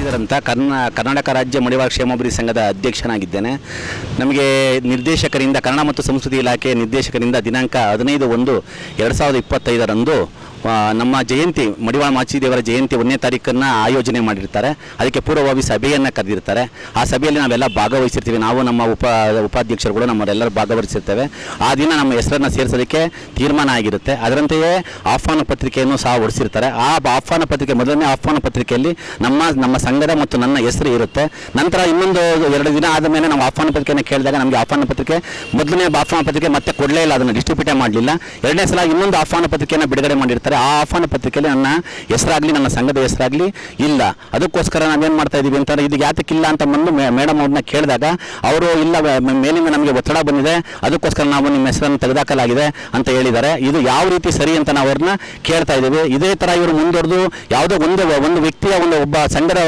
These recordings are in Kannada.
ಶಶಿಧರ್ ಅಂತ ಕರ್ನಾ ಕರ್ನಾಟಕ ರಾಜ್ಯ ಮಡಿವಾಳ ಕ್ಷೇಮಾಭಿವೃದ್ಧಿ ಸಂಘದ ಅಧ್ಯಕ್ಷನಾಗಿದ್ದೇನೆ. ನಮಗೆ ನಿರ್ದೇಶಕರಿಂದ ಕನ್ನಡ ಮತ್ತು ಸಂಸ್ಕೃತಿ ಇಲಾಖೆ ನಿರ್ದೇಶಕರಿಂದ ದಿನಾಂಕ ಹದಿನೈದು ಒಂದು ಎರಡು ಸಾವಿರದ ಇಪ್ಪತ್ತೈದರಂದು ನಮ್ಮ ಜಯಂತಿ, ಮಡಿವಾಳ ಮಾಚಿದೇವರ ಜಯಂತಿ ಒಂದನೇ ತಾರೀಕನ್ನು ಆಯೋಜನೆ ಮಾಡಿರ್ತಾರೆ. ಅದಕ್ಕೆ ಪೂರ್ವಭಾವಿ ಸಭೆಯನ್ನು ಕರೆದಿರ್ತಾರೆ. ಆ ಸಭೆಯಲ್ಲಿ ನಾವೆಲ್ಲ ಭಾಗವಹಿಸಿರ್ತೀವಿ. ನಾವು ನಮ್ಮ ಉಪ ಉಪಾಧ್ಯಕ್ಷರುಗಳು ನಮ್ಮವರೆಲ್ಲರೂ ಭಾಗವಹಿಸಿರ್ತೇವೆ. ಆ ದಿನ ನಮ್ಮ ಹೆಸರನ್ನು ಸೇರಿಸೋದಕ್ಕೆ ತೀರ್ಮಾನ ಆಗಿರುತ್ತೆ. ಅದರಂತೆಯೇ ಆಹ್ವಾನ ಪತ್ರಿಕೆಯನ್ನು ಸಹ ಹೊಡಿಸಿರ್ತಾರೆ. ಆ ಆಹ್ವಾನ ಪತ್ರಿಕೆ, ಮೊದಲನೇ ಆಹ್ವಾನ ಪತ್ರಿಕೆಯಲ್ಲಿ ನಮ್ಮ ನಮ್ಮ ಸಂಘದ ಮತ್ತು ನನ್ನ ಹೆಸರು ಇರುತ್ತೆ. ನಂತರ ಇನ್ನೊಂದು ಎರಡು ದಿನ ಆದ ಮೇಲೆ ನಾವು ಆಹ್ವಾನ ಪತ್ರಿಕೆಯನ್ನು ಕೇಳಿದಾಗ ನಮಗೆ ಆಹ್ವಾನ ಪತ್ರಿಕೆ, ಮೊದಲನೇ ಆಹ್ವಾನ ಪತ್ರಿಕೆ ಮತ್ತೆ ಕೊಡಲೇ ಇಲ್ಲ. ಅದನ್ನು ಡಿಸ್ಟ್ರಿಬ್ಯೂಟೇ ಮಾಡಲಿಲ್ಲ. ಎರಡನೇ ಸಲ ಇನ್ನೊಂದು ಆಹ್ವಾನ ಪತ್ರಿಕೆಯನ್ನು ಬಿಡುಗಡೆ ಮಾಡಿರ್ತಾರೆ. ಆ ಆಹ್ವಾನ ಪತ್ರಿಕೆಯಲ್ಲಿ ನನ್ನ ಹೆಸರಾಗಲಿ, ನನ್ನ ಸಂಘದ ಹೆಸರಾಗಲಿ ಇಲ್ಲ. ಅದಕ್ಕೋಸ್ಕರ ನಾವೇನು ಮಾಡ್ತಾ ಇದೀವಿ ಅಂತಂದರೆ ಇದು ಯಾತಕ್ಕಿಲ್ಲ ಅಂತ ಬಂದು ಮೇಡಮ್ ಅವ್ರನ್ನ ಕೇಳಿದಾಗ ಅವರು ಇಲ್ಲ ಮೇಲಿಂದ ನಮಗೆ ಒತ್ತಡ ಬಂದಿದೆ, ಅದಕ್ಕೋಸ್ಕರ ನಾವು ನಿಮ್ಮ ಹೆಸರನ್ನು ತೆಗೆದಾಕಲಾಗಿದೆ ಅಂತ ಹೇಳಿದ್ದಾರೆ. ಇದು ಯಾವ ರೀತಿ ಸರಿ ಅಂತ ನಾವು ಅವ್ರನ್ನ ಕೇಳ್ತಾ ಇದ್ದೀವಿ. ಇದೇ ಥರ ಇವರು ಮುಂದುವರೆದು ಯಾವುದೋ ಒಂದು ಒಂದು ವ್ಯಕ್ತಿಯ, ಒಂದು ಒಬ್ಬ ಸಂಘದ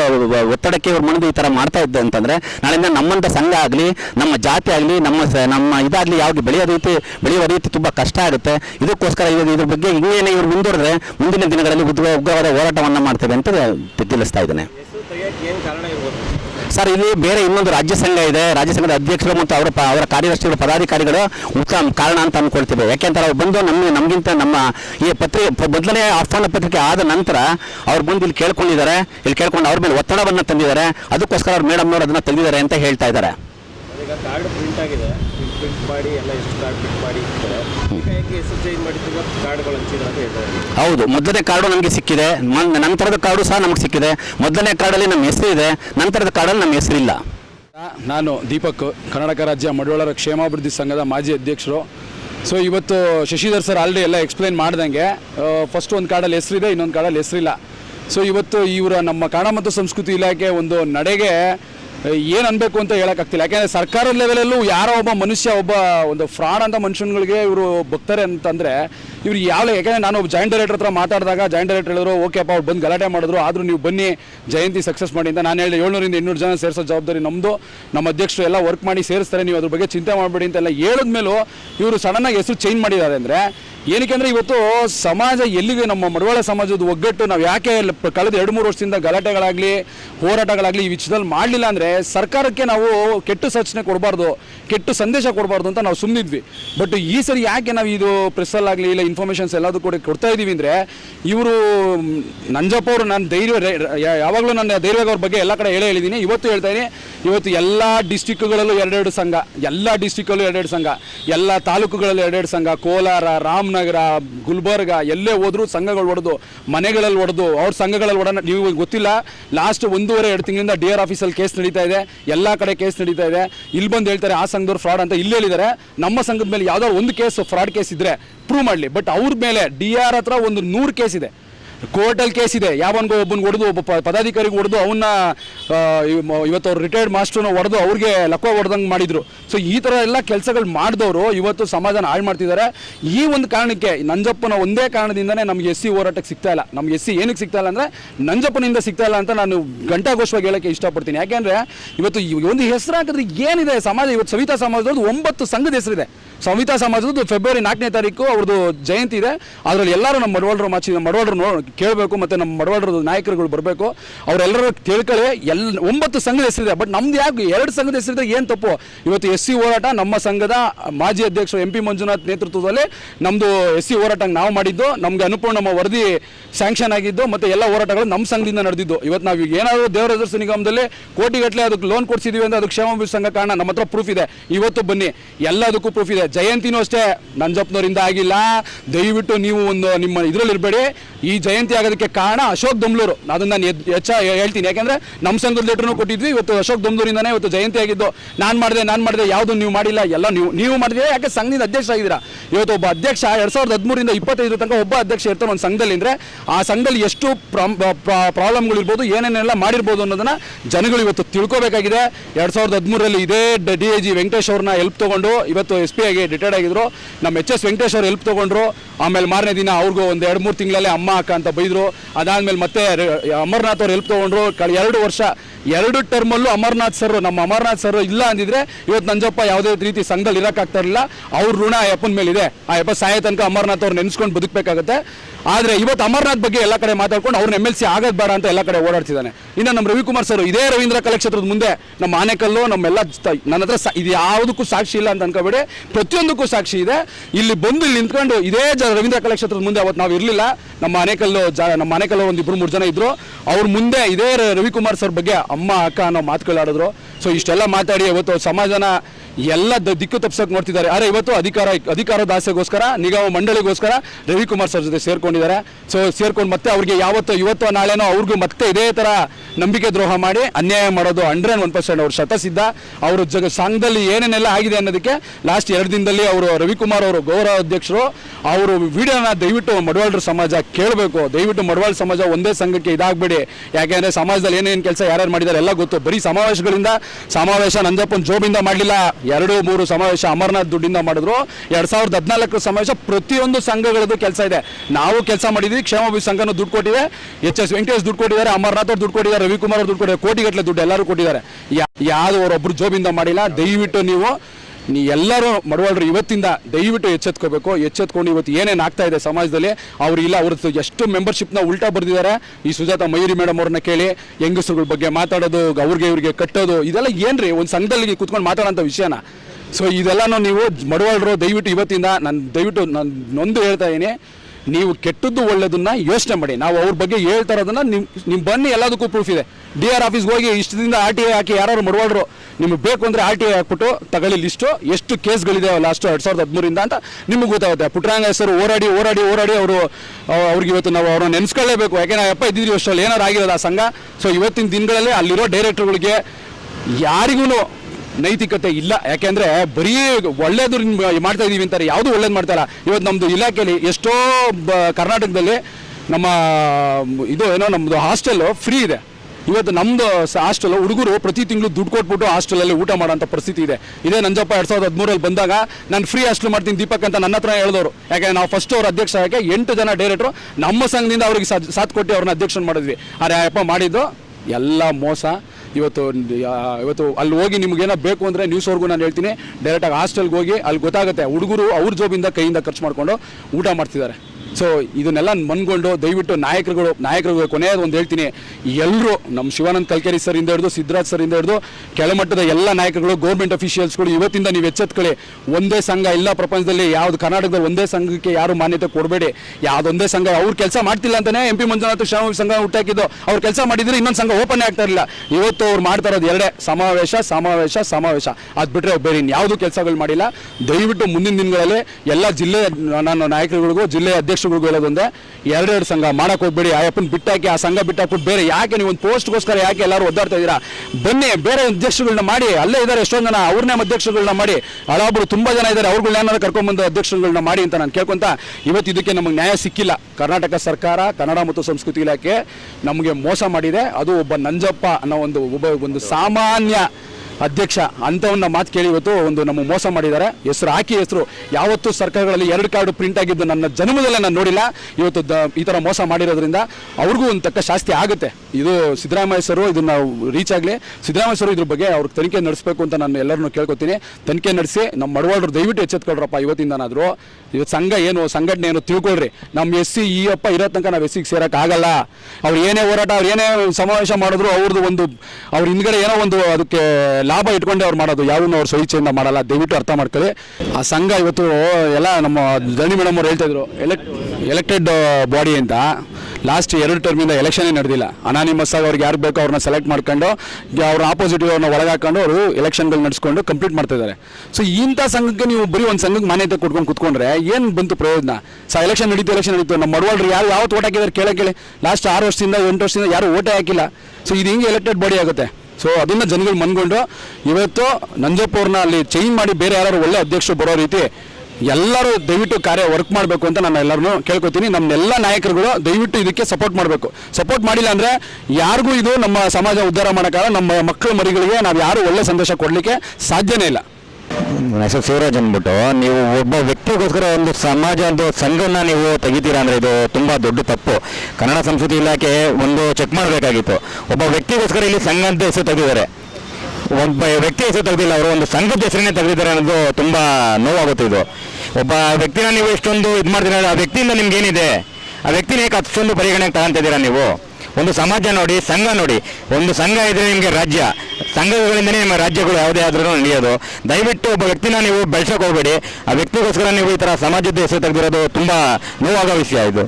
ಒತ್ತಡಕ್ಕೆ ಇವ್ರು ಮಣಿದು ಈ ಥರ ಮಾಡ್ತಾ ಇದ್ದೆ ಅಂತಂದ್ರೆ ನಾಳೆಯಿಂದ ನಮ್ಮಂಥ ಸಂಘ ಆಗಲಿ, ನಮ್ಮ ಜಾತಿ ಆಗಲಿ, ನಮ್ಮ ನಮ್ಮ ಇದಾಗಲಿ ಯಾವಾಗ ಬೆಳೆಯೋ ರೀತಿ, ಬೆಳೆಯುವ ರೀತಿ ತುಂಬ ಕಷ್ಟ ಆಗುತ್ತೆ. ಇದಕ್ಕೋಸ್ಕರ ಇವಾಗ ಇದ್ರ ಬಗ್ಗೆ ಹಿಂಗೇನೆ ಇವ್ರು ಮುಂದಿನ ದಿನಗಳಲ್ಲಿ ಉಗ್ರ ಉಗ್ರವಾದ ಹೋರಾಟವನ್ನು ಮಾಡ್ತೇವೆ ಅಂತ ತಿಳಿಸ್ತಾ ಇದ್ದೇನೆ. ಸರ್, ಇಲ್ಲಿ ಬೇರೆ ಇನ್ನೊಂದು ರಾಜ್ಯ ಸಂಘ ಇದೆ. ರಾಜ್ಯ ಸಂಘದ ಅಧ್ಯಕ್ಷರು ಮತ್ತು ಅವರ ಅವರ ಕಾರ್ಯದರ್ಶಿಗಳು, ಪದಾಧಿಕಾರಿಗಳು ಉತ್ತಮ ಕಾರಣ ಅಂತ ಅನ್ಕೊಳ್ತೇವೆ. ಯಾಕೆಂತ ಅವ್ರು ಬಂದು ನಮ್ಮ ನಮಗಿಂತ ನಮ್ಮ ಈ ಪತ್ರಿಕೆ ಮೊದಲನೇ ಆಹ್ವಾನ ಪತ್ರಿಕೆ ಆದ ನಂತರ ಅವ್ರು ಬಂದು ಇಲ್ಲಿ ಕೇಳ್ಕೊಂಡಿದ್ದಾರೆ. ಇಲ್ಲಿ ಕೇಳ್ಕೊಂಡು ಅವ್ರ ಮೇಲೆ ಒತ್ತಡವನ್ನು ತಂದಿದ್ದಾರೆ. ಅದಕ್ಕೋಸ್ಕರ ಅವ್ರು ಮೇಡಮ್ನವ್ರು ಅದನ್ನು ತಂದಿದ್ದಾರೆ ಅಂತ ಹೇಳ್ತಾ ಇದ್ದಾರೆ. ಹೌದು ಮೊದಲನೇ ಕಾರ್ಡು ನಮಗೆ ಸಿಕ್ಕಿದೆ. ನಂತರದ ಕಾರ್ಡು ಸಹ ನಮಗೆ ಸಿಕ್ಕಿದೆ. ಮೊದಲನೇ ಕಾರ್ಡಲ್ಲಿ ನಮ್ಮ ಹೆಸರು ಇದೆ. ನಂತರದ ಕಾರ್ಡಲ್ಲಿ ನಮ್ಮ ಹೆಸರಿಲ್ಲ ನಾನು ದೀಪಕ್ ಕರ್ನಾಟಕ ರಾಜ್ಯ ಮಡುವಳರ ಕ್ಷೇಮಾಭಿವೃದ್ಧಿ ಸಂಘದ ಮಾಜಿ ಅಧ್ಯಕ್ಷರು. ಸೊ ಇವತ್ತು ಶಶಿಧರ್ ಸರ್ ಆಲ್ರೆಡಿ ಎಲ್ಲ ಎಕ್ಸ್ಪ್ಲೈನ್ ಮಾಡ್ದಂಗೆ. ಫಸ್ಟ್ ಒಂದು ಕಾರ್ಡಲ್ಲಿ ಹೆಸರಿದೆ ಇನ್ನೊಂದು ಕಾರ್ಡಲ್ಲಿ ಹೆಸರಿಲ್ಲ ಸೊ ಇವತ್ತು ಇವರ ನಮ್ಮ ಕನ್ನಡ ಮತ್ತು ಸಂಸ್ಕೃತಿ ಇಲಾಖೆ ಒಂದು ನಡೆಗೆ ಏನು ಅನ್ಬೇಕು ಅಂತ ಹೇಳೋಕ್ಕಾಗ್ತಿಲ್ಲ. ಯಾಕೆಂದರೆ ಸರ್ಕಾರದ ಲೆವೆಲಲ್ಲೂ ಯಾರೋ ಒಬ್ಬ ಮನುಷ್ಯ, ಒಬ್ಬ ಒಂದು ಫ್ರಾಡ್ ಅಂತ ಮನುಷ್ಯನ್ಗಳಿಗೆ ಇವರು ಬಗ್ತಾರೆ ಅಂತಂದರೆ ಇವ್ರು ಯಾವ ಯಾಕಂದರೆ ನಾನು ಜಾಯಿಂಟ್ ಡೈರೆಕ್ಟರ್ ಹತ್ರ ಮಾತಾಡಿದಾಗ ಜಾಯಿಂಟ್ ಡೈರೆಕ್ಟರ್ ಹೇಳಿದ್ರು ಓಕೆಪ್ಪ ಅವ್ರು ಬಂದು ಗಲಾಟೆ ಮಾಡಿದ್ರು, ಆದರೂ ನೀವು ಬನ್ನಿ, ಜಯಂತಿ ಸಕ್ಸಸ್ ಮಾಡಿ ಅಂತ ನಾನು ಹೇಳಿ ಏಳ್ನೂರಿಂದ ಇನ್ನೂರು ಜನ ಸೇರಿಸೋ ಜವಾಬ್ದಾರಿ ನಮ್ಮದು ನಮ್ಮ ಅಧ್ಯಕ್ಷರು ಎಲ್ಲ ವರ್ಕ್ ಮಾಡಿ ಸೇರಿಸ್ತಾರೆ, ನೀವು ಅದ್ರ ಬಗ್ಗೆ ಚಿಂತೆ ಮಾಡಬೇಡಿ ಅಂತೆಲ್ಲ ಹೇಳಿದ್ಮೇಲೂ ಇವರು ಸಡನ್ನಾಗಿ ಹೆಸರು ಚೇಂಜ್ ಮಾಡಿದ್ದಾರೆ ಅಂದರೆ, ಏನಕ್ಕೆ ಅಂದರೆ ಇವತ್ತು ಸಮಾಜ ಎಲ್ಲಿಗೆ ನಮ್ಮ ಮಡವಾಳ ಸಮಾಜದ ಒಗ್ಗಟ್ಟು ನಾವು ಯಾಕೆ ಕಳೆದ ಎರಡು, ಮೂರು ವರ್ಷದಿಂದ ಗಲಾಟೆಗಳಾಗಲಿ, ಹೋರಾಟಗಳಾಗಲಿ ಈ ವಿಷಯದಲ್ಲಿ ಮಾಡಲಿಲ್ಲ ಅಂದರೆ ಸರ್ಕಾರಕ್ಕೆ ನಾವು ಕೆಟ್ಟ ಸೂಚನೆ ಕೊಡಬಾರ್ದು, ಕೆಟ್ಟ ಸಂದೇಶ ಕೊಡಬಾರ್ದು ಅಂತ ನಾವು ಸುಮ್ಮನಿದ್ವಿ ಬಟ್ ಈ ಸರಿ ಯಾಕೆ ನಾವು ಇದು ಪ್ರೆಸ್ಸಲ್ಲಾಗಲಿ ಇಲ್ಲ ಇನ್ಫಾರ್ಮೇಷನ್ಸ್ ಎಲ್ಲದೂ ಕೂಡ ಕೊಡ್ತಾ ಇದ್ದೀವಿ ಅಂದರೆ, ಇವರು ನಂಜಪ್ಪ ಅವರು ನಾನು ಧೈರ್ಯ ಯಾವಾಗಲೂ ನನ್ನ ಧೈರ್ಯವಾಗಿ ಅವ್ರ ಬಗ್ಗೆ ಎಲ್ಲ ಕಡೆ ಹೇಳೇ ಹೇಳಿದ್ದೀನಿ ಇವತ್ತು ಹೇಳ್ತಾ ಇದ್ದೀನಿ ಇವತ್ತು ಎಲ್ಲ ಡಿಸ್ಟಿಕ್ಗಳಲ್ಲೂ ಎರಡೆರಡು ಸಂಘ, ಎಲ್ಲ ಡಿಸ್ಟಿಕ್ಕಲ್ಲೂ ಎರಡೆರಡು ಸಂಘ, ಎಲ್ಲ ತಾಲೂಕುಗಳಲ್ಲಿ ಎರಡೆರಡು ಸಂಘ, ಕೋಲಾರ, ರಾಮನಗರ, ಗುಲ್ಬರ್ಗ, ಎಲ್ಲೇ ಹೋದರೂ ಸಂಘಗಳು ಹೊಡೆದು ಮನೆಗಳಲ್ಲಿ ಹೊಡೆದು ಅವ್ರ ಸಂಘಗಳಲ್ಲಿ ಒಡನ ನೀವು ಗೊತ್ತಿಲ್ಲ ಲಾಸ್ಟ್ ಒಂದೂವರೆ, ಎರಡು ತಿಂಗಳಿಂದ ಡಿ ಆರ್ ಆಫೀಸಲ್ಲಿ ಕೇಸ್ ನಡೀತಾ ಇದೆ, ಎಲ್ಲ ಕಡೆ ಕೇಸ್ ನಡೀತಾ ಇದೆ. ಇಲ್ಲಿ ಬಂದು ಹೇಳ್ತಾರೆ, ಆ ಸಂಘದವ್ರು ಫ್ರಾಡ್ ಅಂತ ಇಲ್ಲಿ ಹೇಳಿದ್ದಾರೆ. ನಮ್ಮ ಸಂಘದ ಮೇಲೆ ಯಾವುದೋ ಒಂದು ಕೇಸ್ ಫ್ರಾಡ್ ಕೇಸ್ ಇದ್ರೆ ಪ್ರೂವ್ ಮಾಡಲಿ. ಬಟ್ ಅವ್ರ ಮೇಲೆ ಡಿ ಆರ್ ಹತ್ರ ಒಂದು ನೂರು ಕೇಸ್ ಇದೆ. ಕೋರ್ಟಲ್ಲಿ ಕೇಸ್ ಇದೆ. ಯಾವನ್ಗೋ ಒಬ್ಬನ ಹೊಡೆದು, ಒಬ್ಬ ಪದಾಧಿಕಾರಿಗೆ ಹೊಡೆದು ಅವನ್ನ ಇವತ್ತು ಅವ್ರು ರಿಟೈರ್ಡ್ ಮಾಸ್ಟರ್ನ ಹೊಡೆದು ಅವ್ರಿಗೆ ಲಕ್ವ ಹೊಡೆದಂಗೆ ಮಾಡಿದ್ರು. ಸೊ ಈ ಥರ ಎಲ್ಲ ಕೆಲಸಗಳು ಮಾಡಿದವರು ಇವತ್ತು ಸಮಾಜನ ಹಾಳು ಮಾಡ್ತಿದ್ದಾರೆ ಈ ಒಂದು ಕಾರಣಕ್ಕೆ ನಂಜಪ್ಪನ ಒಂದೇ ಕಾರಣದಿಂದನೇ ನಮ್ಗೆ ಎಸ್ ಸಿ ಹೋರಾಟಕ್ಕೆ ಸಿಗ್ತಾ ಇಲ್ಲ. ನಮ್ಗೆ ಎಸ್ ಸಿ ಏನಕ್ಕೆ ಸಿಗ್ತಾ ಇಲ್ಲ ಅಂದರೆ ನಂಜಪ್ಪನಿಂದ ಸಿಗ್ತಾ ಇಲ್ಲ ಅಂತ ನಾನು ಘಂಟಾಘೋಷವಾಗಿ ಹೇಳೋಕ್ಕೆ ಇಷ್ಟಪಡ್ತೀನಿ. ಯಾಕೆಂದರೆ ಇವತ್ತು ಒಂದು ಹೆಸರು ಹಾಕಿದ್ರೆ ಏನಿದೆ? ಸಮಾಜ, ಇವತ್ತು ಸವಿತಾ ಸಮಾಜದ ಒಂಬತ್ತು ಸಂಘದ ಹೆಸರಿದೆ. ಸಂಹಿತಾ ಸಮಾಜದ್ದು ಫೆಬ್ರವರಿ ನಾಲ್ಕನೇ ತಾರೀಕು ಅವ್ರದ್ದು ಜಯಂತಿ ಇದೆ. ಅದರಲ್ಲಿ ಎಲ್ಲರೂ ನಮ್ಮ ಮಡವಾಳರು ಮಾಚಿ ನಮ್ಮ ಮಡವಾಳರು ನೋ ಕೇಳಬೇಕು ಮತ್ತು ನಮ್ಮ ಮಡವಾಳರ ನಾಯಕರುಗಳು ಬರಬೇಕು. ಅವರೆಲ್ಲರೂ ತಿಳ್ಕೊಳ್ಳಿ. ಎಲ್ಲ ಒಂಬತ್ತು ಸಂಘದ ಹೆಸರಿದೆ. ಬಟ್ ನಮ್ದು ಯಾಕೆ ಎರಡು ಸಂಘದ ಹೆಸರಿದ್ರೆ ಏನು ತಪ್ಪು? ಇವತ್ತು ಎಸ್ ಸಿ ಹೋರಾಟ ನಮ್ಮ ಸಂಘದ ಮಾಜಿ ಅಧ್ಯಕ್ಷ ಎಂ ಪಿ ಮಂಜುನಾಥ್ ನೇತೃತ್ವದಲ್ಲಿ ನಮ್ಮದು ಎಸ್ ಸಿ ಹೋರಾಟ ನಾವು ಮಾಡಿದ್ದು. ನಮಗೆ ಅನುಪೂರ್ಣ ನಮ್ಮ ವರದಿ ಸ್ಯಾಂಕ್ಷನ್ ಆಗಿದ್ದು ಮತ್ತು ಎಲ್ಲ ಹೋರಾಟಗಳು ನಮ್ಮ ಸಂಘದಿಂದ ನಡೆದಿದ್ದು. ಇವತ್ತು ನಾವು ಈಗ ಏನಾದರೂ ದೇವರ ಎದುರಿಸಿ ನಿಗಮದಲ್ಲಿ ಕೋಟಿಗಟ್ಟಲೆ ಅದಕ್ಕೆ ಲೋನ್ ಕೊಡಿಸಿದ್ವಿ ಅಂದರೆ ಅದಕ್ಕೆ ಕ್ಷೇಮಾಭಿವೃದ್ಧಿ ಸಂಘ ಕಾರಣ. ನಮ್ಮ ಹತ್ರ ಪ್ರೂಫ್ ಇದೆ. ಇವತ್ತು ಬನ್ನಿ. ಎಲ್ಲದಕ್ಕೂ ಪ್ರೂಫ್ ಇದೆ. ಜಯಂತಿನೂ ಅಷ್ಟೇ ನಂಜಪ್ಪನವರಿಂದ ಆಗಿಲ್ಲ. ದಯವಿಟ್ಟು ನೀವು ಒಂದು ನಿಮ್ಮ ಇದರಲ್ಲಿ ಇರಬೇಡಿ ಈ ಜಯಂತಿ ಆಗೋದಕ್ಕೆ ಕಾರಣ ಅಶೋಕ್ ದೊಮ್ಲೂರು. ಅದನ್ನು ನಾನು ಹೆಚ್ಚ ಹೇಳ್ತೀನಿ. ಯಾಕಂದ್ರೆ ನಮ್ಮ ಸಂಘದ ಲೆಟ್ರನ್ನು ಕೊಟ್ಟಿದ್ವಿ. ಇವತ್ತು ಅಶೋಕ್ ದಮ್ಲೂರಿಂದನೇ ಇವತ್ತು ಜಯಂತಿ ಆಗಿದ್ದು. ನಾನು ಮಾಡಿದೆ ನಾನು ಮಾಡಿದೆ, ಯಾವುದು ನೀವು ಮಾಡಿಲ್ಲ, ಎಲ್ಲ ನೀವು ನೀವು ಮಾಡಿದ್ರೆ ಯಾಕೆ ಸಂಘದಿಂದ ಅಧ್ಯಕ್ಷ ಆಗಿದ್ದೀರಾ? ಇವತ್ತು ಒಬ್ಬ ಅಧ್ಯಕ್ಷ, ಎರಡು ಸಾವಿರದ ಹದಿಮೂರಿಂದ ಇಪ್ಪತ್ತೈದು ತನಕ ಒಬ್ಬ ಅಧ್ಯಕ್ಷ ಇರ್ತಾನೆ ಒಂದು ಸಂಘದಲ್ಲಿ ಅಂದರೆ ಆ ಸಂಘದಲ್ಲಿ ಎಷ್ಟು ಪ್ರಾಬ್ಲಮ್ಗಳು ಇರ್ಬೋದು ಏನೇನೆಲ್ಲ ಮಾಡಿರ್ಬೋದು ಅನ್ನೋದನ್ನ ಜನಗಳು ಇವತ್ತು ತಿಳ್ಕೋಬೇಕಾಗಿದೆ. ಎರಡು ಸಾವಿರದ ಹದಿಮೂರರಲ್ಲಿ ಇದೇ ಡಿ ಎ ಜಿ ವೆಂಕಟೇಶ್ ಅವ್ರನ್ನ ಹೆಲ್ಪ್ ತಗೊಂಡು ಇವತ್ತು ಎಸ್ ಪಿ ಆಗಿ ಆಗಿ ರಿಟೈರ್ಡ್ ಆಗಿದ್ರು. ನಮ್ಮ ಎಚ್ ಎಸ್ ವೆಂಕಟೇಶ್ ಅವ್ರು ಹೆಲ್ಪ್ ತೊಗೊಂಡ್ರು. ಆಮೇಲೆ ಮಾರನೇ ದಿನ ಅವ್ರಿಗೂ ಒಂದು ಎರಡು, ಮೂರು ತಿಂಗಳಲ್ಲೇ ಅಮ್ಮ, ಅಕ್ಕ ಅಂತ ಬೈದರು. ಅದಾದ್ಮೇಲೆ ಮತ್ತೆ ಅಮರನಾಥ್ ಅವ್ರು ಹೆಲ್ಪ್ ತೊಗೊಂಡ್ರು. ಕಳೆ ಎರಡು ವರ್ಷ, ಎರಡು ಟರ್ಮಲ್ಲೂ ಅಮರ್ನಾಥ್ ಸರ್ ನಮ್ಮ ಅಮರ್ನಾಥ್ ಸರ್ ಇಲ್ಲ ಅಂದಿದ್ರೆ ಇವತ್ತು ನಂಜಪ್ಪ ಯಾವುದೇ ರೀತಿ ಸಂಘದಲ್ಲಿ ಇರೋಕ್ಕಾಗ್ತಾ ಇರಲಿಲ್ಲ. ಅವ್ರ ಋಣ ಆ ಯಪ್ಪನ ಮೇಲಿದೆ ಆ ಯಪ್ಪ ಸಾಯ ತನಕ ಅಮರ್ನಾಥ್ ಅವ್ರು ನೆನೆಸ್ಕೊಂಡು ಬದುಕಬೇಕಾಗುತ್ತೆ. ಆದರೆ ಇವತ್ತು ಅಮರ್ನಾಥ್ ಬಗ್ಗೆ ಎಲ್ಲ ಕಡೆ ಮಾತಾಡ್ಕೊಂಡು ಅವ್ರನ್ನ ಎಂ ಎಲ್ ಸಿ ಅಂತ ಎಲ್ಲ ಕಡೆ ಓಡಾಡ್ತಿದ್ದಾನೆ ಇನ್ನು ನಮ್ಮ ರವಿಕುಮಾರ್ ಸರ್ ಇದೇ ರವೀಂದ್ರ ಕಲಾಕ್ಷೇತ್ರದ ಮುಂದೆ, ನಮ್ಮ ಆನೆಕಲ್ಲು, ನಮ್ಮೆಲ್ಲ ನನ್ನ ಹತ್ರ ಇದು ಯಾವುದಕ್ಕೂ ಸಾಕ್ಷಿ ಇಲ್ಲ ಅಂತ ಅನ್ಕೋಬೇಡಿ. ಪ್ರತಿಯೊಂದಕ್ಕೂ ಸಾಕ್ಷಿ ಇದೆ. ಇಲ್ಲಿ ಬಂದು ಇಲ್ಲಿ ನಿಂತ್ಕೊಂಡು ಇದೇ ಜ ರವೀಂದ್ರ ಕಲಾಕ್ಷೇತ್ರದ ಮುಂದೆ ಅವತ್ತು ನಾವು ಇರಲಿಲ್ಲ. ನಮ್ಮ ಅನೇಕಲ್ಲು ಜ, ನಮ್ಮ ಅನೇಕಲ್ಲು ಒಂದು ಇಬ್ಬರು ಮೂರು ಜನ ಇದ್ದರು ಅವ್ರ ಮುಂದೆ ಇದೇ ರವಿಕುಮಾರ್ ಸರ್ ಬಗ್ಗೆ ಅಮ್ಮ, ಅಕ್ಕ ಅನ್ನೋ ಮಾತುಗಳಾಡಿದ್ರು ಸೊ ಇಷ್ಟೆಲ್ಲ ಮಾತಾಡಿ ಇವತ್ತು ಸಮಾಜನ ಎಲ್ಲ ದಿಕ್ಕು ತಪ್ಸಕ್ಕೆ ನೋಡ್ತಿದ್ದಾರೆ. ಆದರೆ ಇವತ್ತು ಅಧಿಕಾರ ಅಧಿಕಾರದ ಆಸೆಗೋಸ್ಕರ ನಿಗಮ ಮಂಡಳಿಗೋಸ್ಕರ ರವಿಕುಮಾರ್ ಸರ್ ಜೊತೆ ಸೇರ್ಕೊಂಡಿದ್ದಾರೆ. ಸೊ ಸೇರ್ಕೊಂಡು ಮತ್ತೆ ಅವ್ರಿಗೆ ಯಾವತ್ತೋ ಇವತ್ತೋ ನಾಳೆನೋ ಅವ್ರಿಗೂ ಮತ್ತೆ ಇದೇ ಥರ ನಂಬಿಕೆ ದ್ರೋಹ ಮಾಡಿ ಅನ್ಯಾಯ ಮಾಡೋದು ಹಂಡ್ರೆಡ್ ಒನ್ ಪರ್ಸೆಂಟ್ ಅವರು ಶತಸಿದ್ಧ ಅವರು ಜಗ ಸಂಘದಲ್ಲಿ ಏನೇನೆಲ್ಲ ಆಗಿದೆ ಅನ್ನೋದಕ್ಕೆ ಲಾಸ್ಟ್ ಎರಡು ದಿನದಲ್ಲಿ ಅವರು ರವಿಕುಮಾರ್ ಅವರು ಗೌರವ ಅಧ್ಯಕ್ಷರು, ಅವರು ವಿಡಿಯೋನ ದಯವಿಟ್ಟು ಮಡವಾಳರ ಸಮಾಜ ಕೇಳಬೇಕು. ದಯವಿಟ್ಟು ಮಡವಾಳ ಸಮಾಜ ಒಂದೇ ಸಂಘಕ್ಕೆ ಇದಾಗಬೇಡಿ. ಯಾಕೆಂದರೆ ಸಮಾಜದಲ್ಲಿ ಏನೇನು ಕೆಲಸ ಯಾರ್ಯಾರು ಮಾಡಿದ್ದಾರೆ ಎಲ್ಲ ಗೊತ್ತು. ಬರೀ ಸಮಾವೇಶಗಳಿಂದ ಸಮಾವೇಶ ನಂಜಪ್ಪನ ಜೋಬಿಂದ ಮಾಡಲಿಲ್ಲ. ಎರಡು, ಮೂರು ಸಮಾವೇಶ ಅಮರನಾಥ್ ದುಡ್ಡಿಂದ ಮಾಡಿದ್ರು. ಎರಡು ಸಾವಿರದ ಹದಿನಾಲ್ಕರ ಸಮಾವೇಶ ಪ್ರತಿಯೊಂದು ಸಂಘಗಳದ್ದು ಕೆಲಸ ಇದೆ. ನಾವು ಕೆಲಸ ಮಾಡಿದ್ವಿ ಕ್ಷೇಮಾಭಿ ಸಂಘನೂ ದುಡ್ಡು ಕೊಟ್ಟಿದೆ. ಎಚ್ ಎಸ್ ವೆಂಕಟೇಶ್ ದುಡ್ಡು ಕೊಟ್ಟಿದ್ದಾರೆ, ಅಮರನಾಥ್ ಅವ್ರು ದುಡ್ಡು ಕೊಟ್ಟಿದ್ದಾರೆ. ರವಿಕುಮಾರ್ ದುಡ್ಡು ದುಡ್ಡು ಕೊಟ್ಟಿದ್ದಾರೆ, ಕೋಟಿಗಟ್ಟಲೆ ದುಡ್ಡು ಎಲ್ಲರೂ ಕೊಟ್ಟಿದ್ದಾರೆ. ಯಾವುದು ಅವರೊಬ್ಬರು ಜೋಬಿಂದ ಮಾಡಿಲ್ಲ, ದಯವಿಟ್ಟು ನೀವು, ನೀ ಎಲ್ಲರೂ ಮಡವಾಳರು ಇವತ್ತಿಂದ ದಯವಿಟ್ಟು ಎಚ್ಚೆತ್ಕೋಬೇಕು. ಎಚ್ಚೆತ್ಕೊಂಡು ಇವತ್ತು ಏನೇನು ಆಗ್ತಾ ಇದೆ ಸಮಾಜದಲ್ಲಿ, ಅವ್ರು ಇಲ್ಲ ಅವ್ರದ್ದು ಎಷ್ಟು ಮೆಂಬರ್ಶಿಪ್ನ ಉಲ್ಟಾ ಬರ್ದಿದ್ದಾರೆ, ಈ ಸುಜಾತ ಮಯೂರಿ ಮೇಡಮ್ ಅವ್ರನ್ನ ಕೇಳಿ, ಹೆಂಗಸರುಗಳ ಬಗ್ಗೆ ಮಾತಾಡೋದು, ಅವ್ರಿಗೆ ಇವ್ರಿಗೆ ಕಟ್ಟೋದು, ಇದೆಲ್ಲ ಏನ್ರಿ, ಒಂದು ಸಂಘದಲ್ಲಿ ಕೂತ್ಕೊಂಡು ಮಾತಾಡೋಂಥ ವಿಷಯನ. ಸೊ ಇದೆಲ್ಲನೂ ನೀವು ಮಡವಾಳರು ದಯವಿಟ್ಟು ಇವತ್ತಿಂದ, ನಾನು ದಯವಿಟ್ಟು ನಾನು ನೊಂದು ಹೇಳ್ತಾ ಇದ್ದೀನಿ ನೀವು ಕೆಟ್ಟದ್ದು ಒಳ್ಳೇದನ್ನ ಯೋಚನೆ ಮಾಡಿ. ನಾವು ಅವ್ರ ಬಗ್ಗೆ ಹೇಳ್ತಾ ಇರೋದನ್ನ ನಿಮ್ ನಿಮ್ ಬನ್ನಿ ಎಲ್ಲದಕ್ಕೂ ಪ್ರೂಫ್ ಇದೆ. ಡಿ ಆರ್ ಆಫೀಸ್ಗೆ ಹೋಗಿ ಇಷ್ಟದಿಂದ ಆರ್ ಟಿ ಐ ಹಾಕಿ ಯಾರು ಮಡವಾಡ್ರು ನಿಮ್ಗೆ ಬೇಕು ಅಂದರೆ ಆರ್ ಟಿ ಐ ಹಾಕ್ಬಿಟ್ಟು ತಗೊಳ್ಳಿ ಲಿಸ್ಟು ಎಷ್ಟು ಕೇಸ್ಗಳಿದೆ ಲಾಸ್ಟ್ ಎರಡು ಸಾವಿರದ ಹದಿಮೂರಿಂದ ಅಂತ ನಿಮಗೆ ಗೊತ್ತಾಗುತ್ತೆ. ಪುಟ್ಟರಂಗ ಹೆಸರು ಹೋರಾಡಿ ಹೋರಾಡಿ ಹೋರಾಡಿ ಅವರು ಅವ್ರಿಗೆ ಇವತ್ತು ನಾವು ಅವ್ರನ್ನ ನೆನೆಸ್ಕೊಳ್ಳೇಬೇಕು ಯಾಕೆಂದ್ರೆ ಅಪ್ಪ ಇದ್ದಿದ್ರಿ ಅಷ್ಟರಲ್ಲಿ ಏನಾರು ಆಗಿರೋದು ಆ ಸಂಘ. ಸೊ ಇವತ್ತಿನ ದಿನಗಳಲ್ಲಿ ಅಲ್ಲಿರೋ ಡೈರೆಕ್ಟರ್ಗಳಿಗೆ ಯಾರಿಗೂ ನೈತಿಕತೆ ಇಲ್ಲ. ಯಾಕೆಂದ್ರೆ ಬರೀ ಒಳ್ಳೇದು ಮಾಡ್ತಾ ಇದೀವಿ ಅಂತಾರೆ. ಯಾವುದು ಒಳ್ಳೇದು ಮಾಡ್ತಾರ ಇವತ್ತು ನಮ್ಮದು ಇಲಾಖೆಯಲ್ಲಿ ಎಷ್ಟೋ ಕರ್ನಾಟಕದಲ್ಲಿ ನಮ್ಮ ಇದು ಏನೋ ನಮ್ಮದು ಹಾಸ್ಟೆಲ್ ಫ್ರೀ ಇದೆ. ಇವತ್ತು ನಮ್ಮದು ಹಾಸ್ಟೆಲ್ ಹುಡುಗರು ಪ್ರತಿ ತಿಂಗಳು ದುಡ್ಡು ಕೊಟ್ಬಿಟ್ಟು ಹಾಸ್ಟೆಲಲ್ಲಿ ಊಟ ಮಾಡೋಂಥ ಪರಿಸ್ಥಿತಿ ಇದೆ. ಇದೇ ನಂಜಪ್ಪ ಎರಡು ಸಾವಿರದ ಹದಿಮೂರಲ್ಲಿ ಬಂದಾಗ ನಾನು ಫ್ರೀ ಹಾಸ್ಟೆಲ್ ಮಾಡ್ತೀನಿ ದೀಪಕ್ ಅಂತ ನನ್ನ ಹತ್ರ ಹೇಳಿದವರು. ಯಾಕೆ ನಾವು ಫಸ್ಟ್ ಅವ್ರ ಅಧ್ಯಕ್ಷ ಆಗಿ ಎಂಟು ಜನ ಡೈರೆಕ್ಟ್ರು ನಮ್ಮ ಸಂಘದಿಂದ ಅವ್ರಿಗೆ ಸಾಥ್ ಕೊಟ್ಟು ಅವ್ರನ್ನ ಅಧ್ಯಕ್ಷನ ಮಾಡಿದ್ವಿ. ಆದರೆ ಅಪ್ಪ ಮಾಡಿದ್ದು ಎಲ್ಲ ಮೋಸ. ಇವತ್ತು ಇವತ್ತು ಅಲ್ಲಿ ಹೋಗಿ ನಿಮ್ಗೇನೋ ಬೇಕು ಅಂದರೆ ನ್ಯೂಸ್ವರೆಗೂ ನಾನು ಹೇಳ್ತೀನಿ. ಡೈರೆಕ್ಟಾಗಿ ಹಾಸ್ಟೆಲ್ಗೆ ಹೋಗಿ ಅಲ್ಲಿ ಗೊತ್ತಾಗುತ್ತೆ. ಹುಡುಗರು ಅವ್ರ ಜೋಬಿಂದ ಕೈಯಿಂದ ಖರ್ಚು ಮಾಡಿಕೊಂಡು ಊಟ ಮಾಡ್ತಿದ್ದಾರೆ. ಸೊ ಇದನ್ನೆಲ್ಲ ಮನ್ಗೊಂಡು ದಯವಿಟ್ಟು ನಾಯಕರುಗಳು ನಾಯಕರುಗಳು ಕೊನೆಯದು ಒಂದು ಹೇಳ್ತೀನಿ. ಎಲ್ಲರೂ ನಮ್ಮ ಶಿವಾನಂದ್ ಕಲ್ಕೆರಿ ಇಂದ ಹಿಡಿದು ಸಿದ್ದರಾಜ್ ಇಂದ ಹಿಡಿದು, ಕೆಳಮಟ್ಟದ ಎಲ್ಲ ನಾಯಕರುಗಳು ಗೌರ್ಮೆಂಟ್ ಅಫಿಷಿಯಲ್ಸ್ಗಳು ಇವತ್ತಿಂದ ನೀವು ಎಚ್ಚೆತ್ಕೊಳ್ಳಿ. ಒಂದೇ ಸಂಘ ಇಲ್ಲ ಪ್ರಪಂಚದಲ್ಲಿ, ಯಾವ್ದು ಕರ್ನಾಟಕದಲ್ಲಿ ಒಂದೇ ಸಂಘಕ್ಕೆ ಯಾರು ಮಾನ್ಯತೆ ಕೊಡಬೇಡಿ. ಯಾವುದೊಂದೇ ಸಂಘ ಅವ್ರು ಕೆಲಸ ಮಾಡ್ತಿಲ್ಲ ಅಂತಲೇ ಎಂ ಪಿ ಮಂಜುನಾಥ್ ಶ್ಯಾಮ ಸಂಘ ಹುಟ್ಟಾಕಿದ್ದು ಅವ್ರು ಕೆಲಸ ಮಾಡಿದ್ರೆ ಇನ್ನೊಂದು ಸಂಘ ಓಪನ್ ಆಗ್ತಾ ಇರಲಿಲ್ಲ. ಇವತ್ತು ಅವ್ರು ಮಾಡ್ತಾ ಇರೋದು ಎರಡೇ, ಸಮಾವೇಶ ಸಮಾವೇಶ ಸಮಾವೇಶ. ಅದು ಬಿಟ್ಟರೆ ಬೇರೆ ಇನ್ಯಾವುದೂ ಕೆಲಸಗಳು ಮಾಡಿಲ್ಲ. ದಯವಿಟ್ಟು ಮುಂದಿನ ದಿನಗಳಲ್ಲಿ ಎಲ್ಲ ಜಿಲ್ಲೆಯ, ನಾನು ನಾಯಕರುಗಳಿಗೂ, ಜಿಲ್ಲೆಯ ಅಧ್ಯಕ್ಷಗಳಿಗೂ ಹೇಳೋದೊಂದೇ ಎರಡೆರಡು ಸಂಘ ಮಾಡಕ್ಕೆ ಹೋಗ್ಬೇಡಿ ಆ ಅಪ್ಪನ ಬಿಟ್ಟಾಕಿ, ಆ ಸಂಘ ಬಿಟ್ಟಾಕ್ಬಿಟ್ಟು ಬೇರೆ. ಯಾಕೆ ನೀವು ಒಂದು ಪೋಸ್ಟ್ಗೋಸ್ಕರ ಯಾಕೆ ಎಲ್ಲರೂ ಒದ್ದಾಡ್ತಾ ಇದ್ದೀರಾ? ಬನ್ನಿ, ಬೇರೆ ಅಧ್ಯಕ್ಷಗಳನ್ನ ಮಾಡಿ. ಅಲ್ಲೇ ಇದ್ದಾರೆ ಎಷ್ಟೊಂದು ಜನ, ಅವ್ರನ್ನೇ ಅಧ್ಯಕ್ಷಗಳನ್ನ ಮಾಡಿ. ಹಳೊಬ್ರು ತುಂಬ ಜನ ಇದ್ದಾರೆ ಅವ್ರುಗಳನ್ನ ಏನಾದ್ರು ಕರ್ಕೊಂಡ್ಬಂದು ಅಧ್ಯಕ್ಷಗಳನ್ನ ಮಾಡಿ ಅಂತ ನಾನು ಕೇಳ್ಕೊಂತ, ಇವತ್ತು ಇದಕ್ಕೆ ನಮಗೆ ನ್ಯಾಯ ಸಿಕ್ಕಿಲ್ಲ. ಕರ್ನಾಟಕ ಸರ್ಕಾರ, ಕನ್ನಡ ಮತ್ತು ಸಂಸ್ಕೃತಿ ಇಲಾಖೆ ನಮಗೆ ಮೋಸ ಮಾಡಿದೆ. ಅದು ಒಬ್ಬ ನಂಜಪ್ಪ ಅನ್ನೋ ಒಂದು ಒಬ್ಬ ಒಂದು ಸಾಮಾನ್ಯ ಅಧ್ಯಕ್ಷ ಅಂಥವನ್ನ ಮಾತು ಕೇಳಿ ಇವತ್ತು ಒಂದು ನಮ್ಮ ಮೋಸ ಮಾಡಿದ್ದಾರೆ. ಹೆಸರು ಹಾಕಿ ಹೆಸರು ಯಾವತ್ತೂ ಸರ್ಕಾರಗಳಲ್ಲಿ ಎರಡು ಕಾರ್ಡು ಪ್ರಿಂಟ್ ಆಗಿದ್ದು ನನ್ನ ಜನ್ಮದಲ್ಲೇ ನಾನು ನೋಡಿಲ್ಲ. ಇವತ್ತು ಈ ಥರ ಮೋಸ ಮಾಡಿರೋದ್ರಿಂದ ಅವ್ರಿಗೂ ಒಂದು ತಕ್ಕ ಶಾಸ್ತಿ ಆಗುತ್ತೆ. ಇದು ಸಿದ್ದರಾಮಯ್ಯ ಸರು ಇದನ್ನ ರೀಚ್ ಆಗಲಿ. ಸಿದ್ದರಾಮಯ್ಯ ಸರು ಇದ್ರ ಬಗ್ಗೆ ಅವ್ರಿಗೆ ತನಿಖೆ ನಡೆಸಬೇಕು ಅಂತ ನಾನು ಎಲ್ಲರನ್ನೂ ಕೇಳ್ಕೊತೀನಿ. ತನಿಖೆ ನಡೆಸಿ ನಮ್ಮ ಮಡವಾಡ್ರು ದಯವಿಟ್ಟು ಎಚ್ಚೆತ್ಕೊಳ್ರಪ್ಪ ಇವತ್ತಿಂದನಾದರೂ. ಇವತ್ತು ಸಂಘ ಏನು ಸಂಘಟನೆ ಏನು ತಿಳ್ಕೊಳ್ರಿ. ನಮ್ಮ ಎಸ್ ಸಿ, ಈ ಅಪ್ಪ ಇರೋ ತನಕ ನಾವು ಎಸ್ಸಿಗೆ ಸೇರೋಕ್ಕಾಗಲ್ಲ ಅವ್ರು ಏನೇ ಹೋರಾಟ, ಅವ್ರು ಏನೇ ಸಮಾವೇಶ ಮಾಡಿದ್ರು ಅವ್ರದ್ದು ಒಂದು ಅವ್ರ ಹಿಂದ್ಗಡೆ ಏನೋ ಒಂದು ಅದಕ್ಕೆ ಲಾಭ ಇಟ್ಕೊಂಡೆ ಅವ್ರು ಮಾಡೋದು. ಯಾವನ್ನೂ ಅವ್ರು ಸ್ವಇಚ್ಛೆಯಿಂದ ಮಾಡಲ್ಲ. ದಯವಿಟ್ಟು ಅರ್ಥ ಮಾಡ್ಕೊಳ್ಳಿ. ಆ ಸಂಘ ಇವತ್ತು ಎಲ್ಲ ನಮ್ಮ ಧರಣಿ ಮೇಡಮ್ ಅವ್ರು ಹೇಳ್ತಾ ಇದ್ರು. ಎಲೆಕ್ಟ್ ಎಲೆಕ್ಟೆಡ್ ಬಾಡಿ ಅಂತ. ಲಾಸ್ಟ್ ಎರಡು ಟರ್ಮಿಂದ ಎಲೆಕ್ಷನೇ ನಡೆದಿಲ್ಲ. ಅನಾನಿಮಸ್ ಆಗಿ ಅವ್ರಿಗೆ ಯಾರು ಬೇಕೋ ಅವ್ರನ್ನ ಸೆಲೆಕ್ಟ್ ಮಾಡ್ಕೊಂಡು ಅವ್ರ ಆಪೋಸಿಟ್ ಅವ್ರನ್ನ ಒಳಗಾಕೊಂಡು ಅವರು ಎಲೆಕ್ಷನ್ಗಳು ನಡೆಸ್ಕೊಂಡು ಕಂಪ್ಲೀಟ್ ಮಾಡ್ತಾ ಇದ್ದಾರೆ. ಸೊ ಇಂಥ ಸಂಘಕ್ಕೆ ನೀವು ಬರೀ ಒಂದು ಸಂಘಕ್ಕೆ ಮಾನ್ಯತೆ ಕೊಟ್ಕೊಂಡು ಕುತ್ಕೊಂಡ್ರೆ ಏನು ಬಂತು ಪ್ರಯೋಜನ? ಸೊ ಎಲೆಕ್ಷನ್ ನಡೀತು ಎಲೆಕ್ಷನ್ ನಡೀತು. ನಮ್ಮ ಮಡವಾಳ್ರು ಯಾರು ಯಾವತ್ತು ಓಟ್ ಹಾಕಿದ್ದಾರೆ ಕೇಳೋ ಕೇಳಿ. ಲಾಸ್ಟ್ ಆರು ವರ್ಷದಿಂದ, ಎಂಟು ವರ್ಷದಿಂದ ಯಾರು ಓಟೇ ಹಾಕಿಲ್ಲ. ಸೊ ಇದು ಹಿಂಗೆ ಎಲೆಕ್ಟೆಡ್ ಬಾಡಿ ಆಗುತ್ತೆ. ಸೊ ಅದನ್ನ ಜನಗಳು ಮನ್ಗೊಂಡು ಇವತ್ತು ನಂಜಪ್ಪವ್ರನ್ನ ಅಲ್ಲಿ ಚೇಂಜ್ ಮಾಡಿ ಬೇರೆ ಯಾರು ಒಳ್ಳೆ ಅಧ್ಯಕ್ಷರು ಬರೋ ರೀತಿ ಎಲ್ಲರೂ ದಯವಿಟ್ಟು ಕಾರ್ಯ ವರ್ಕ್ ಮಾಡಬೇಕು ಅಂತ ನಾನು ಎಲ್ಲರನ್ನೂ ಕೇಳ್ಕೊತೀನಿ. ನಮ್ಮೆಲ್ಲ ನಾಯಕರುಗಳು ದಯವಿಟ್ಟು ಇದಕ್ಕೆ ಸಪೋರ್ಟ್ ಮಾಡಬೇಕು. ಸಪೋರ್ಟ್ ಮಾಡಿಲ್ಲ ಅಂದರೆ ಯಾರಿಗೂ ಇದು ನಮ್ಮ ಸಮಾಜ ಉದ್ಧಾರ ಮಾಡೋಕ್ಕಾಗಲ್ಲ ನಮ್ಮ ಮಕ್ಕಳು ಮರಿಗಳಿಗೆ ನಾವು ಯಾರು ಒಳ್ಳೆ ಸಂದೇಶ ಕೊಡಲಿಕ್ಕೆ ಸಾಧ್ಯನೇ ಇಲ್ಲ. ನನ್ನ ಹೆಸರು ಶಿವರಾಜ್ ಅಂದ್ಬಿಟ್ಟು, ನೀವು ಒಬ್ಬ ವ್ಯಕ್ತಿಗೋಸ್ಕರ ಒಂದು ಸಮಾಜ, ಒಂದು ಸಂಘನ ನೀವು ತೆಗಿತೀರಾ ಅಂದರೆ ಇದು ತುಂಬ ದೊಡ್ಡ ತಪ್ಪು. ಕನ್ನಡ ಸಂಸ್ಕೃತಿ ಇಲಾಖೆ ಒಂದು ಚೆಕ್ ಮಾಡಬೇಕಾಗಿತ್ತು. ಒಬ್ಬ ವ್ಯಕ್ತಿಗೋಸ್ಕರ ಇಲ್ಲಿ ಸಂಘ ಅಂತ ಹೆಸರು ತೆಗೆದಿದ್ದಾರೆ. ಒಬ್ಬ ವ್ಯಕ್ತಿ ಹೆಸರು ತೆಗೆದಿಲ್ಲ, ಅವರು ಒಂದು ಸಂಘದ ಹೆಸರನ್ನೇ ತೆಗೆದಿದ್ದಾರೆ ಅನ್ನೋದು ತುಂಬ ನೋವಾಗುತ್ತೆ ಇದು. ಒಬ್ಬ ವ್ಯಕ್ತಿನ ನೀವು ಇಷ್ಟೊಂದು ಇದು ಮಾಡ್ತೀರ ಆ ವ್ಯಕ್ತಿಯಿಂದ ನಿಮ್ಗೆ ಏನಿದೆ ಆ ವ್ಯಕ್ತಿನ ಏಕೆ ಅಷ್ಟೊಂದು ಪರಿಗಣನೆಗೆ ತಗೊಂತಿದ್ದೀರಾ ನೀವು? ಒಂದು ಸಮಾಜ ನೋಡಿ, ಸಂಘ ನೋಡಿ. ಒಂದು ಸಂಘ ಇದ್ರೆ ನಿಮಗೆ ರಾಜ್ಯ. ಸಂಘಗಳಿಂದನೇ ನಿಮ್ಮ ರಾಜ್ಯಗಳು ಯಾವುದೇ ಆದ್ರೂ ನಡೆಯೋದು. ದಯವಿಟ್ಟು ಒಬ್ಬ ವ್ಯಕ್ತಿನ ನೀವು ಬೆಳೆಸೋಕೆ ಹೋಗಬೇಡಿ. ಆ ವ್ಯಕ್ತಿಗೋಸ್ಕರ ನೀವು ಈ ಥರ ಸಮಾಜದ ಹೆಸರು ತೆಗೆದಿರೋದು ತುಂಬ ನೋವಾಗ ವಿಷಯ ಇದು.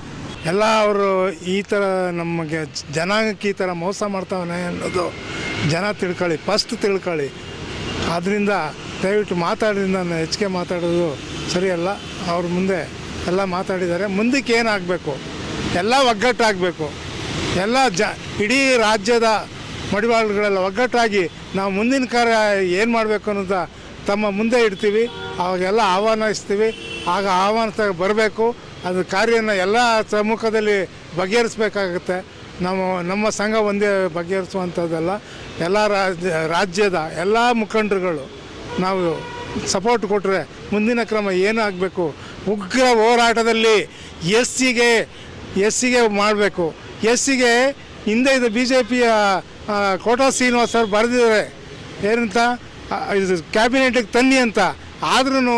ಎಲ್ಲ ಅವರು ಈ ಥರ ನಮಗೆ ಜನಾಂಗಕ್ಕೆ ಈ ಥರ ಮೋಸ ಮಾಡ್ತಾವನೆ ಅನ್ನೋದು ಜನ ತಿಳ್ಕೊಳ್ಳಿ ಫಸ್ಟ್ ತಿಳ್ಕೊಳ್ಳಿ. ಆದ್ದರಿಂದ ದಯವಿಟ್ಟು ಮಾತಾಡೋದ್ರಿಂದ ನಾನು ಹೆಚ್ಚಿಗೆ ಮಾತಾಡೋದು ಸರಿಯಲ್ಲ. ಅವ್ರ ಮುಂದೆ ಎಲ್ಲ ಮಾತಾಡಿದ್ದಾರೆ. ಮುಂದಕ್ಕೆ ಏನಾಗಬೇಕು? ಎಲ್ಲ ಒಗ್ಗಟ್ಟಾಗಬೇಕು. ಎಲ್ಲ ಜ ಇಡೀ ರಾಜ್ಯದ ಮಡಿವಾಳುಗಳೆಲ್ಲ ಒಗ್ಗಟ್ಟಾಗಿ ನಾವು ಮುಂದಿನ ಕಾರ್ಯ ಏನು ಮಾಡಬೇಕು ಅನ್ನೋದ ತಮ್ಮ ಮುಂದೆ ಇಡ್ತೀವಿ. ಅವಾಗೆಲ್ಲ ಆಹ್ವಾನಿಸ್ತೀವಿ. ಆಗ ಆಹ್ವಾನ ಬರಬೇಕು. ಅದು ಕಾರ್ಯನ ಎಲ್ಲ ಸಮ್ಮುಖದಲ್ಲಿ ಬಗೆಹರಿಸ್ಬೇಕಾಗುತ್ತೆ. ನಮ್ಮ ನಮ್ಮ ಸಂಘ ಒಂದೇ ಬಗೆಹರಿಸುವಂಥದ್ದಲ್ಲ. ಎಲ್ಲ ರಾಜ್ಯ, ರಾಜ್ಯದ ಎಲ್ಲ ಮುಖಂಡರುಗಳು ನಾವು ಸಪೋರ್ಟ್ ಕೊಟ್ಟರೆ ಮುಂದಿನ ಕ್ರಮ ಏನು ಆಗಬೇಕು? ಉಗ್ರ ಹೋರಾಟದಲ್ಲಿ ಎಸ್ಸಿಗೆ ಎಸ್ಸಿಗೆ ಎಸ್ ಸಿಗೆ ಮಾಡಬೇಕು. ಎಸ್ ಸಿಗೆ ಹಿಂದೆ ಇದು ಬಿ ಜೆ ಪಿಯ ಕೋಟಾ ಶ್ರೀನಿವಾಸ್ ಸರ್ ಬರೆದಿದ್ದಾರೆ. ಏನಂತ? ಇದು ಕ್ಯಾಬಿನೆಟಿಗೆ ತನ್ನಿ ಅಂತ. ಆದ್ರೂ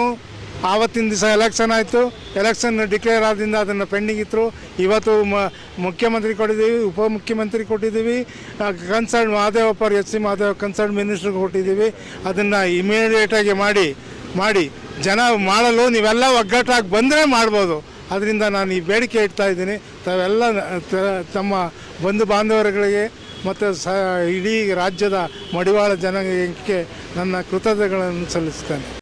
ಆವತ್ತಿನ ದಿವಸ ಎಲೆಕ್ಷನ್ ಆಯಿತು. ಎಲೆಕ್ಷನ್ ಡಿಕ್ಲೇರ್ ಆದಿಂದ ಅದನ್ನು ಪೆಂಡಿಂಗ್ ಇತ್ತು. ಇವತ್ತು ಮುಖ್ಯಮಂತ್ರಿ ಕೊಟ್ಟಿದ್ದೀವಿ, ಉಪಮುಖ್ಯಮಂತ್ರಿ ಕೊಟ್ಟಿದ್ದೀವಿ. Concern Mahadevappa S C Mahadeva concern ಮಿನಿಸ್ಟ್ರಿಗೆ ಕೊಟ್ಟಿದ್ದೀವಿ. ಅದನ್ನು ಇಮಿಡಿಯೇಟಾಗಿ ಮಾಡಿ ಮಾಡಿ ಜನ ಮಾಡಲು ನೀವೆಲ್ಲ ಒಗ್ಗಟ್ಟಾಗಿ ಬಂದರೆ ಮಾಡ್ಬೋದು. ಅದರಿಂದ ನಾನು ಈ ಬೇಡಿಕೆ ಇಡ್ತಾ ಇದ್ದೀನಿ. ತಾವೆಲ್ಲ ತಮ್ಮ ಬಂಧು ಬಾಂಧವರುಗಳಿಗೆ ಮತ್ತು ಸ, ಇಡೀ ರಾಜ್ಯದ ಮಡಿವಾಳ ಜನಕ್ಕೆ ನನ್ನ ಕೃತಜ್ಞತೆಗಳನ್ನು ಸಲ್ಲಿಸ್ತೇನೆ